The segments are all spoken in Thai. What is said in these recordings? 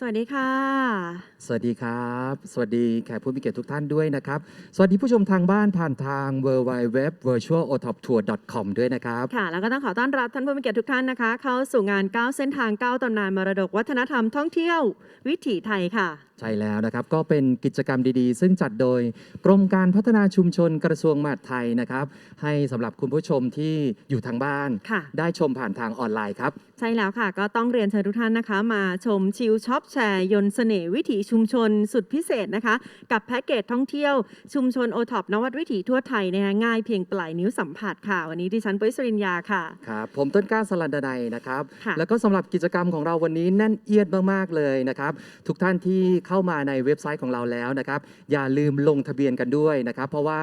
สวัสดีค่ะ สวัสดีครับ สวัสดีแขกผู้มีเกียรติทุกท่านด้วยนะครับ สวัสดีผู้ชมทางบ้านผ่านทาง w w w v i r t u a l o t o p t o u r c o m ด้วยนะครับ ค่ะ แล้วก็ต้องขอต้อนรับท่านผู้มีเกียรติทุกท่านนะคะ เข้าสู่งาน 9 เส้นทาง 9ตำนานมรดกวัฒนธรรมท่องเที่ยว วิถีไทยค่ะ ใช่แล้วนะครับ ก็เป็นกิจกรรมดีๆ ซึ่งจัดโดยกรมการพัฒนาชุมชนกระทรวงมหาดไทยนะครับ ให้สำหรับคุณผู้ชมที่อยู่ทางบ้าน ค่ะ ได้ชมผ่านทางออนไลน์ครับ ใช่แล้วค่ะก็ต้องเรียนเชิญทุกท่านนะคะ มาชมชิลช็อปแชร์ ยนต์เสน่ห์วิถีชุมชนสุดพิเศษนะคะ กับแพ็กเกจท่องเที่ยวชุมชนโอท็อปนวัดวิถีทั่วไทยนะคะง่ายเพียงปลายนิ้วสัมผัสค่ะ วันนี้ดิฉันปุ้ยสรินยาค่ะ ครับ ผมต้นกล้าสลันดนัยนะครับ ค่ะ แล้วก็สำหรับกิจกรรมของเราวันนี้แน่นเอียดมากๆเลยนะครับ ทุกท่านที่เข้ามาในเว็บไซต์ของเราแล้วนะครับ อย่าลืมลงทะเบียนกันด้วยนะครับ เพราะว่า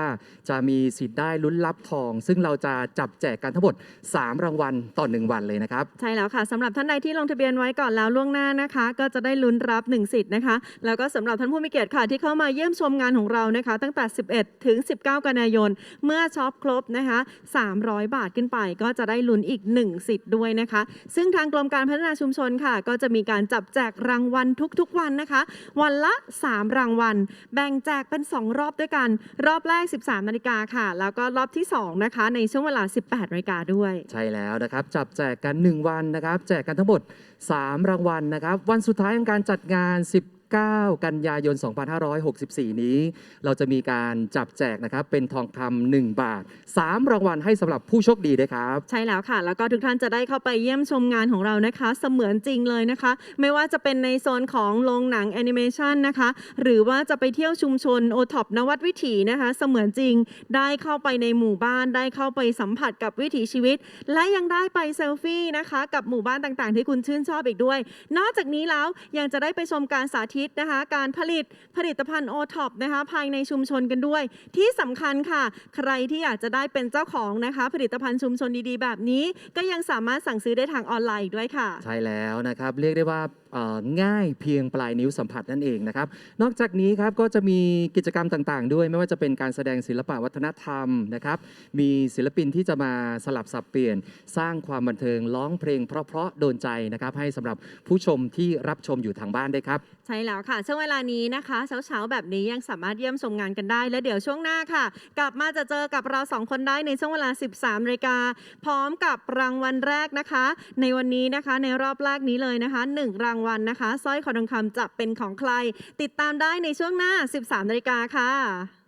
จะมีสิทธิ์ได้ลุ้นรับทอง ซึ่งเราจะจับแจกกันทั้งหมด 3 รางวัลต่อ 1 วันเลยนะครับ ใช่แล้วค่ะสำหรับท่านใดที่ลงทะเบียนไว้ก่อนแล้วล่วงหน้านะคะ ก็จะได้ลุ้นรับ 1 สิทธิ์นะคะ แล้วก็สำหรับท่านผู้มีเกียรติค่ะที่เข้ามาเยี่ยมชมงานของเรานะคะ ตั้งแต่ 11 ถึง 19 กันยายน เมื่อช็อปครบนะคะ 300 บาทขึ้นไป ก็จะได้ลุ้นอีก 1 สิทธิ์ด้วยนะคะ ซึ่งทางกรมการพัฒนาชุมชนค่ะ ก็จะมีการจับแจกรางวัลทุกๆวันนะคะวันละ 3 รางวัล แบ่งแจกเป็น 2 รอบด้วยกัน รอบแรก 13 นาฬิกาค่ะ แล้วก็รอบที่ 2 นะคะ ในช่วงเวลา 18นาฬิกาด้วย ใช่แล้วนะครับ จับแจกกัน 1 วันนะครับ แจกกันทั้งหมด 3 รางวัลนะครับ วันสุดท้ายของการจัดงาน 9 กันยายน 2564 นี้ เราจะมีการจับแจกนะครับ เป็นทองคำ1บาท 3 รางวัลให้สำหรับผู้โชคดีด้วยครับ ใช่แล้วค่ะ แล้วก็ทุกท่านจะได้เข้าไปเยี่ยมชมงานของเรานะคะ เสมือนจริงเลยนะคะ ไม่ว่าจะเป็นในโซนของโรงหนังแอนิเมชันนะคะ หรือว่าจะไปเที่ยวชุมชนโอท็อปนวัดวิถีนะคะ เสมือนจริงได้เข้าไปในหมู่บ้านได้เข้าไปสัมผัสกับวิถีชีวิต และยังได้ไปเซลฟี่นะคะ กับหมู่บ้านต่างๆ ที่คุณชื่นชอบอีกด้วย นอกจากนี้แล้วยังจะได้ไปชมการสาธิตนะคะ การผลิตผลิตภัณฑ์โอท็อปนะคะภายในชุมชนกันด้วย ที่สำคัญค่ะ ใครที่อยากจะได้เป็นเจ้าของนะคะ ผลิตภัณฑ์ชุมชนดีๆ แบบนี้ ก็ยังสามารถสั่งซื้อได้ทางออนไลน์อีกด้วยค่ะ ใช่แล้วนะครับ เรียกได้ว่าเอ่อง่ายเพียงปลายนิ้วสัมผัสนั่นเองนะครับ นอกจากนี้ครับก็จะมีกิจกรรมต่างๆ ด้วย ไม่ว่าจะเป็นการแสดงศิลปะวัฒนธรรมนะครับ มีศิลปินที่จะมาสลับสับเปลี่ยน สร้างความบันเทิงร้องเพลงเพราะๆโดนใจนะครับให้สำหรับผู้ชมที่รับชมอยู่ทางบ้านด้วยครับ ใช่แล้วค่ะ ช่วงเวลานี้นะคะ เช้าๆ แบบนี้ยังสามารถเยี่ยมชมงานกันได้ และเดี๋ยวช่วงหน้าค่ะ กลับมาจะเจอกับเราสองคนได้ในช่วงเวลา 13นาฬิกาพร้อมกับรางวัลแรกนะคะ ในวันนี้นะคะในรอบแรกนี้เลยนะคะ 1 รางวัลนะคะสร้อยคอทองคำจะเป็นของใคร ติดตามได้ในช่วงหน้า 13นาฬิกาค่ะ